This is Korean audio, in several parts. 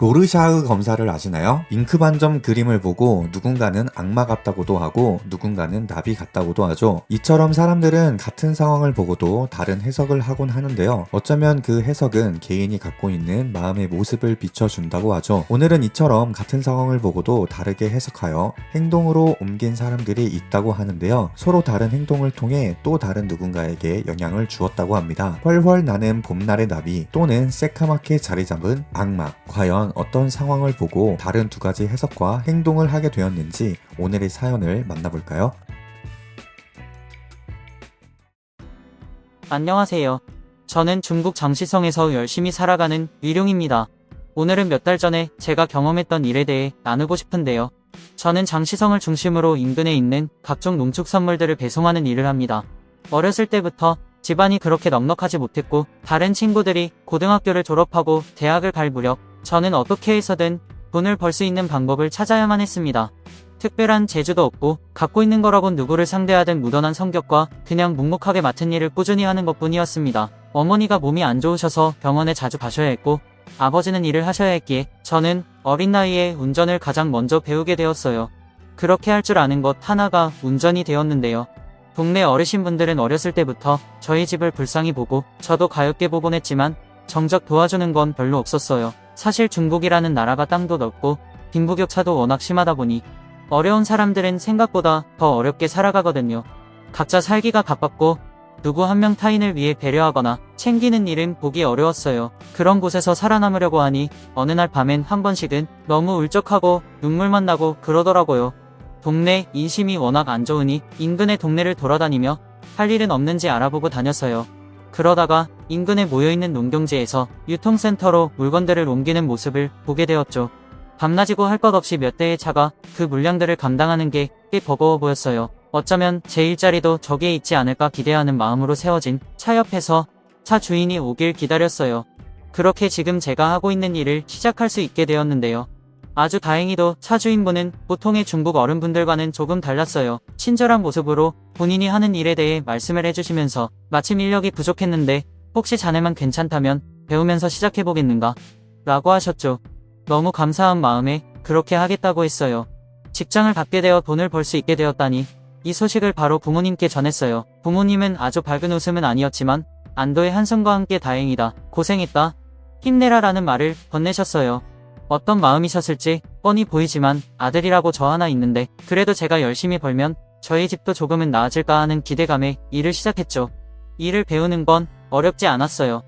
로르샤흐 검사를 아시나요? 잉크 반점 그림을 보고 누군가는 악마 같다고도 하고 누군가는 나비 같다고도 하죠. 이처럼 사람들은 같은 상황을 보고도 다른 해석을 하곤 하는데요. 어쩌면 그 해석은 개인이 갖고 있는 마음의 모습을 비춰준다고 하죠. 오늘은 이처럼 같은 상황을 보고도 다르게 해석하여 행동으로 옮긴 사람들이 있다고 하는데요. 서로 다른 행동을 통해 또 다른 누군가에게 영향을 주었다고 합니다. 훨훨 나는 봄날의 나비 또는 새카맣게 자리 잡은 악마. 과연 어떤 상황을 보고 다른 두 가지 해석과 행동을 하게 되었는지 오늘의 사연을 만나볼까요? 안녕하세요. 저는 중국 장시성에서 열심히 살아가는 위룡입니다. 오늘은 몇 달 전에 제가 경험했던 일에 대해 나누고 싶은데요. 저는 장시성을 중심으로 인근에 있는 각종 농축 선물들을 배송하는 일을 합니다. 어렸을 때부터 집안이 그렇게 넉넉하지 못했고 다른 친구들이 고등학교를 졸업하고 대학을 갈 무렵 저는 어떻게 해서든 돈을 벌 수 있는 방법을 찾아야만 했습니다. 특별한 재주도 없고 갖고 있는 거라곤 누구를 상대하든 무던한 성격과 그냥 묵묵하게 맡은 일을 꾸준히 하는 것뿐이었습니다. 어머니가 몸이 안 좋으셔서 병원에 자주 가셔야 했고 아버지는 일을 하셔야 했기에 저는 어린 나이에 운전을 가장 먼저 배우게 되었어요. 그렇게 할 줄 아는 것 하나가 운전이 되었는데요. 동네 어르신분들은 어렸을 때부터 저희 집을 불쌍히 보고 저도 가엾게 보곤 했지만 정작 도와주는 건 별로 없었어요. 사실 중국이라는 나라가 땅도 넓고 빈부격차도 워낙 심하다 보니 어려운 사람들은 생각보다 더 어렵게 살아가거든요. 각자 살기가 바빴고 누구 한 명 타인을 위해 배려하거나 챙기는 일은 보기 어려웠어요. 그런 곳에서 살아남으려고 하니 어느 날 밤엔 한 번씩은 너무 울적하고 눈물만 나고 그러더라고요. 동네 인심이 워낙 안 좋으니 인근의 동네를 돌아다니며 할 일은 없는지 알아보고 다녔어요. 그러다가 인근에 모여있는 농경지에서 유통센터로 물건들을 옮기는 모습을 보게 되었죠. 밤낮이고 할 것 없이 몇 대의 차가 그 물량들을 감당하는 게 꽤 버거워 보였어요. 어쩌면 제 일자리도 저기에 있지 않을까 기대하는 마음으로 세워진 차 옆에서 차 주인이 오길 기다렸어요. 그렇게 지금 제가 하고 있는 일을 시작할 수 있게 되었는데요. 아주 다행히도 차 주인분은 보통의 중국 어른분들과는 조금 달랐어요. 친절한 모습으로 본인이 하는 일에 대해 말씀을 해주시면서 마침 인력이 부족했는데 혹시 자네만 괜찮다면 배우면서 시작해보겠는가? 라고 하셨죠. 너무 감사한 마음에 그렇게 하겠다고 했어요. 직장을 갖게 되어 돈을 벌 수 있게 되었다니 이 소식을 바로 부모님께 전했어요. 부모님은 아주 밝은 웃음은 아니었지만 안도의 한숨과 함께 다행이다. 고생했다. 힘내라 라는 말을 건네셨어요. 어떤 마음이셨을지 뻔히 보이지만 아들이라고 저 하나 있는데 그래도 제가 열심히 벌면 저희 집도 조금은 나아질까 하는 기대감에 일을 시작했죠. 일을 배우는 건 어렵지 않았어요.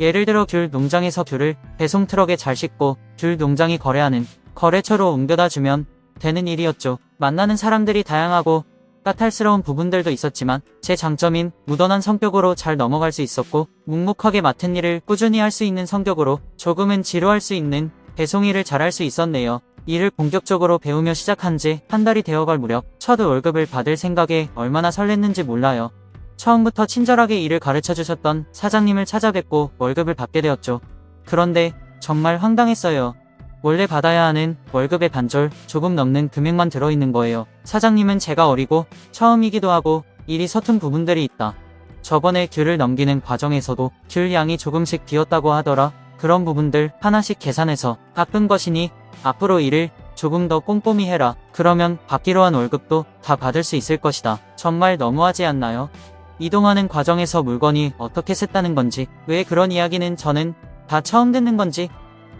예를 들어 귤 농장에서 귤을 배송 트럭에 잘 싣고 귤 농장이 거래하는 거래처로 옮겨다 주면 되는 일이었죠. 만나는 사람들이 다양하고 까탈스러운 부분들도 있었지만 제 장점인 무던한 성격으로 잘 넘어갈 수 있었고 묵묵하게 맡은 일을 꾸준히 할 수 있는 성격으로 조금은 지루할 수 있는 배송 일을 잘할 수 있었네요. 일을 본격적으로 배우며 시작한 지 한 달이 되어갈 무렵 첫 월급을 받을 생각에 얼마나 설렜는지 몰라요. 처음부터 친절하게 일을 가르쳐 주셨던 사장님을 찾아뵙고 월급을 받게 되었죠. 그런데 정말 황당했어요. 원래 받아야 하는 월급의 반절 조금 넘는 금액만 들어있는 거예요. 사장님은 제가 어리고 처음이기도 하고 일이 서툰 부분들이 있다. 저번에 귤을 넘기는 과정에서도 귤 양이 조금씩 비었다고 하더라. 그런 부분들 하나씩 계산해서 깎은 것이니 앞으로 일을 조금 더 꼼꼼히 해라. 그러면 받기로 한 월급도 다 받을 수 있을 것이다. 정말 너무하지 않나요? 이동하는 과정에서 물건이 어떻게 샜다는 건지, 왜 그런 이야기는 저는 다 처음 듣는 건지,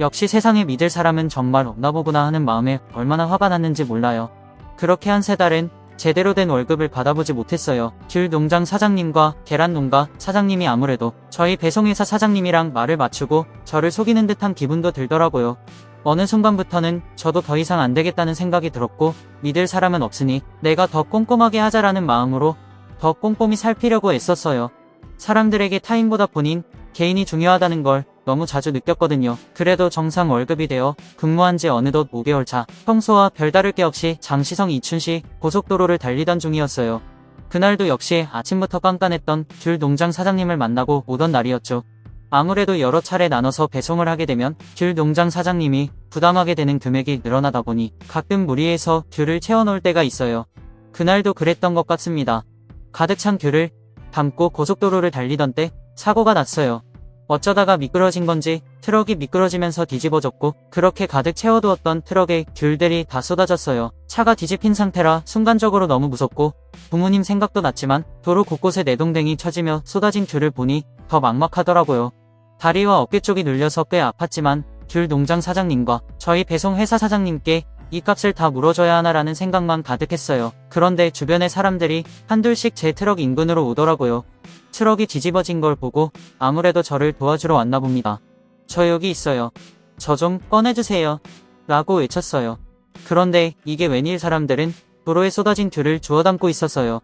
역시 세상에 믿을 사람은 정말 없나 보구나 하는 마음에 얼마나 화가 났는지 몰라요. 그렇게 한 세 달은 제대로 된 월급을 받아보지 못했어요. 귤 농장 사장님과 계란 농가 사장님이 아무래도 저희 배송회사 사장님이랑 말을 맞추고 저를 속이는 듯한 기분도 들더라고요. 어느 순간부터는 저도 더 이상 안 되겠다는 생각이 들었고 믿을 사람은 없으니 내가 더 꼼꼼하게 하자라는 마음으로 더 꼼꼼히 살피려고 애썼어요. 사람들에게 타인보다 본인, 개인이 중요하다는 걸 너무 자주 느꼈거든요. 그래도 정상 월급이 되어 근무한 지 어느덧 5개월 차. 평소와 별다를 게 없이 장시성 이춘시 고속도로를 달리던 중이었어요. 그날도 역시 아침부터 깐깐했던 귤 농장 사장님을 만나고 오던 날이었죠. 아무래도 여러 차례 나눠서 배송을 하게 되면 귤 농장 사장님이 부담하게 되는 금액이 늘어나다 보니 가끔 무리해서 귤을 채워놓을 때가 있어요. 그날도 그랬던 것 같습니다. 가득 찬 귤을 담고 고속도로를 달리던 때 사고가 났어요. 어쩌다가 미끄러진 건지 트럭이 미끄러지면서 뒤집어졌고 그렇게 가득 채워두었던 트럭에 귤들이 다 쏟아졌어요. 차가 뒤집힌 상태라 순간적으로 너무 무섭고 부모님 생각도 났지만 도로 곳곳에 내동댕이 쳐지며 쏟아진 귤을 보니 더 막막하더라고요. 다리와 어깨 쪽이 눌려서 꽤 아팠지만 귤 농장 사장님과 저희 배송 회사 사장님께 이 값을 다 물어줘야 하나라는 생각만 가득했어요. 그런데 주변의 사람들이 한둘씩 제 트럭 인근으로 오더라고요. 트럭이 뒤집어진 걸 보고 아무래도 저를 도와주러 왔나 봅니다. 저 여기 있어요. 저 좀 꺼내주세요. 라고 외쳤어요. 그런데 이게 웬일 사람들은 도로에 쏟아진 귤을 주워 담고 있었어요.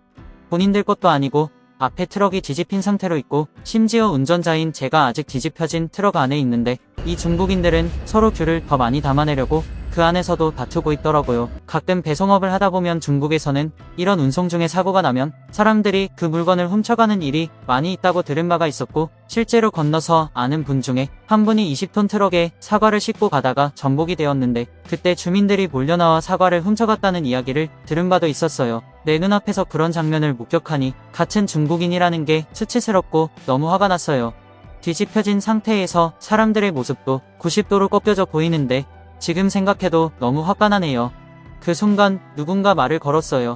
본인들 것도 아니고 앞에 트럭이 뒤집힌 상태로 있고 심지어 운전자인 제가 아직 뒤집혀진 트럭 안에 있는데 이 중국인들은 서로 귤을 더 많이 담아내려고 그 안에서도 다투고 있더라고요. 가끔 배송업을 하다 보면 중국에서는 이런 운송 중에 사고가 나면 사람들이 그 물건을 훔쳐가는 일이 많이 있다고 들은 바가 있었고 실제로 건너서 아는 분 중에 한 분이 20톤 트럭에 사과를 싣고 가다가 전복이 되었는데 그때 주민들이 몰려나와 사과를 훔쳐갔다는 이야기를 들은 바도 있었어요. 내 눈앞에서 그런 장면을 목격하니 같은 중국인이라는 게 수치스럽고 너무 화가 났어요. 뒤집혀진 상태에서 사람들의 모습도 90도로 꺾여져 보이는데 지금 생각해도 너무 화가 나네요. 그 순간 누군가 말을 걸었어요.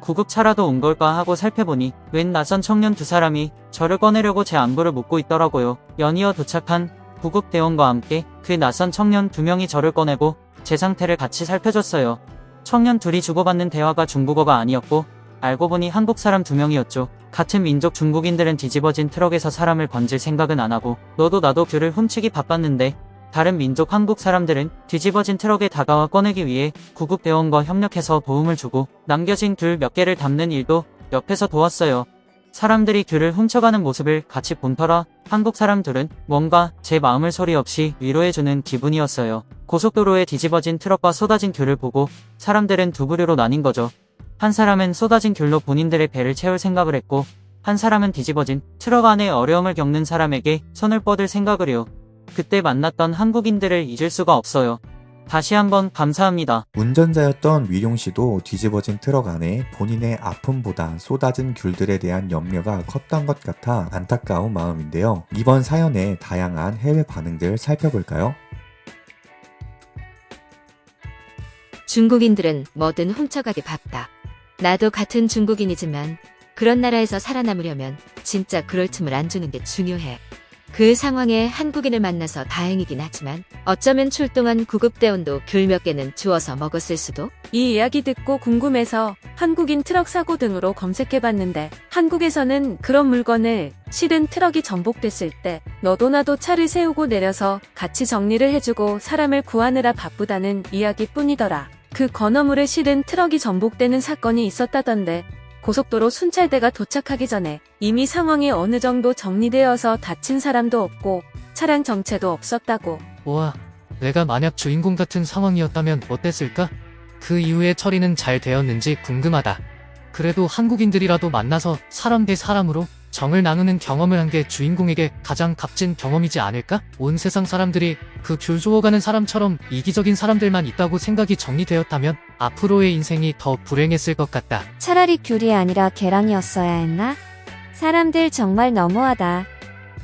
구급차라도 온 걸까 하고 살펴보니 웬 낯선 청년 두 사람이 저를 꺼내려고 제 안부를 묻고 있더라고요. 연이어 도착한 구급 대원과 함께 그 낯선 청년 두 명이 저를 꺼내고 제 상태를 같이 살펴줬어요. 청년 둘이 주고받는 대화가 중국어가 아니었고 알고 보니 한국 사람 두 명이었죠. 같은 민족 중국인들은 뒤집어진 트럭에서 사람을 건질 생각은 안 하고 너도 나도 귤을 훔치기 바빴는데 다른 민족 한국 사람들은 뒤집어진 트럭에 다가와 꺼내기 위해 구급 대원과 협력해서 도움을 주고 남겨진 귤 몇 개를 담는 일도 옆에서 도왔어요. 사람들이 귤을 훔쳐가는 모습을 같이 본 터라 한국 사람들은 뭔가 제 마음을 소리 없이 위로해주는 기분이었어요. 고속도로에 뒤집어진 트럭과 쏟아진 귤을 보고 사람들은 두 부류로 나뉜 거죠. 한 사람은 쏟아진 귤로 본인들의 배를 채울 생각을 했고 한 사람은 뒤집어진 트럭 안에 어려움을 겪는 사람에게 손을 뻗을 생각을요. 그때 만났던 한국인들을 잊을 수가 없어요. 다시 한번 감사합니다. 운전자였던 위용 씨도 뒤집어진 트럭 안에 본인의 아픔보다 쏟아진 귤들에 대한 염려가 컸던 것 같아 안타까운 마음인데요. 이번 사연의 다양한 해외 반응들 살펴볼까요? 중국인들은 뭐든 훔쳐가기 바빠. 나도 같은 중국인이지만 그런 나라에서 살아남으려면 진짜 그럴 틈을 안 주는 게 중요해. 그 상황에 한국인을 만나서 다행이긴 하지만 어쩌면 출동한 구급대원도 귤 몇 개는 주워서 먹었을 수도? 이 이야기 듣고 궁금해서 한국인 트럭 사고 등으로 검색해봤는데 한국에서는 그런 물건을 실은 트럭이 전복됐을 때 너도 나도 차를 세우고 내려서 같이 정리를 해주고 사람을 구하느라 바쁘다는 이야기뿐이더라. 그 건어물을 실은 트럭이 전복되는 사건이 있었다던데 고속도로 순찰대가 도착하기 전에 이미 상황이 어느 정도 정리되어서 다친 사람도 없고 차량 정체도 없었다고. 우와, 내가 만약 주인공 같은 상황이었다면 어땠을까? 그 이후에 처리는 잘 되었는지 궁금하다. 그래도 한국인들이라도 만나서 사람 대 사람으로 정을 나누는 경험을 한 게 주인공에게 가장 값진 경험이지 않을까? 온 세상 사람들이 그 귤 주워가는 사람처럼 이기적인 사람들만 있다고 생각이 정리되었다면 앞으로의 인생이 더 불행했을 것 같다. 차라리 귤이 아니라 계란이었어야 했나? 사람들 정말 너무하다.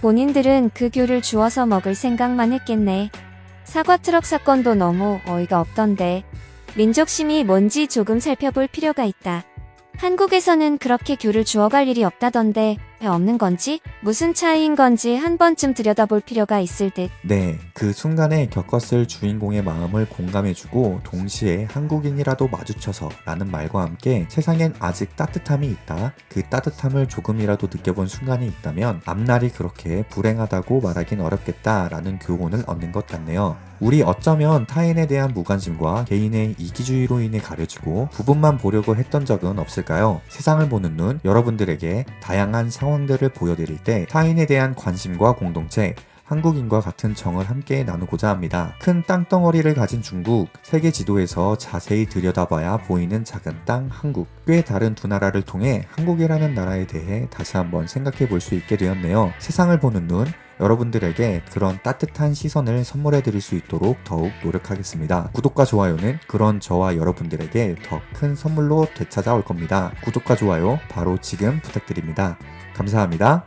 본인들은 그 귤을 주워서 먹을 생각만 했겠네. 사과 트럭 사건도 너무 어이가 없던데. 민족심이 뭔지 조금 살펴볼 필요가 있다. 한국에서는 그렇게 귤을 주워갈 일이 없다던데 왜 없는 건지 무슨 차이인 건지 한 번쯤 들여다볼 필요가 있을 듯. 네, 그 순간에 겪었을 주인공의 마음을 공감해주고 동시에 한국인이라도 마주쳐서 라는 말과 함께 세상엔 아직 따뜻함이 있다. 그 따뜻함을 조금이라도 느껴본 순간이 있다면 앞날이 그렇게 불행하다고 말하긴 어렵겠다라는 교훈을 얻는 것 같네요. 우리 어쩌면 타인에 대한 무관심과 개인의 이기주의로 인해 가려지고 부분만 보려고 했던 적은 없을까요? 세상을 보는 눈, 여러분들에게 다양한 상황 들을 보여드릴 때 타인에 대한 관심과 공동체, 한국인과 같은 정을 함께 나누고자 합니다. 큰 땅덩어리를 가진 중국, 세계 지도에서 자세히 들여다봐야 보이는 작은 땅 한국. 꽤 다른 두 나라를 통해 한국이라는 나라에 대해 다시 한번 생각해 볼 수 있게 되었네요. 세상을 보는 눈, 여러분들에게 그런 따뜻한 시선을 선물해 드릴 수 있도록 더욱 노력하겠습니다. 구독과 좋아요는 그런 저와 여러분들에게 더 큰 선물로 되찾아올 겁니다. 구독과 좋아요 바로 지금 부탁드립니다. 감사합니다.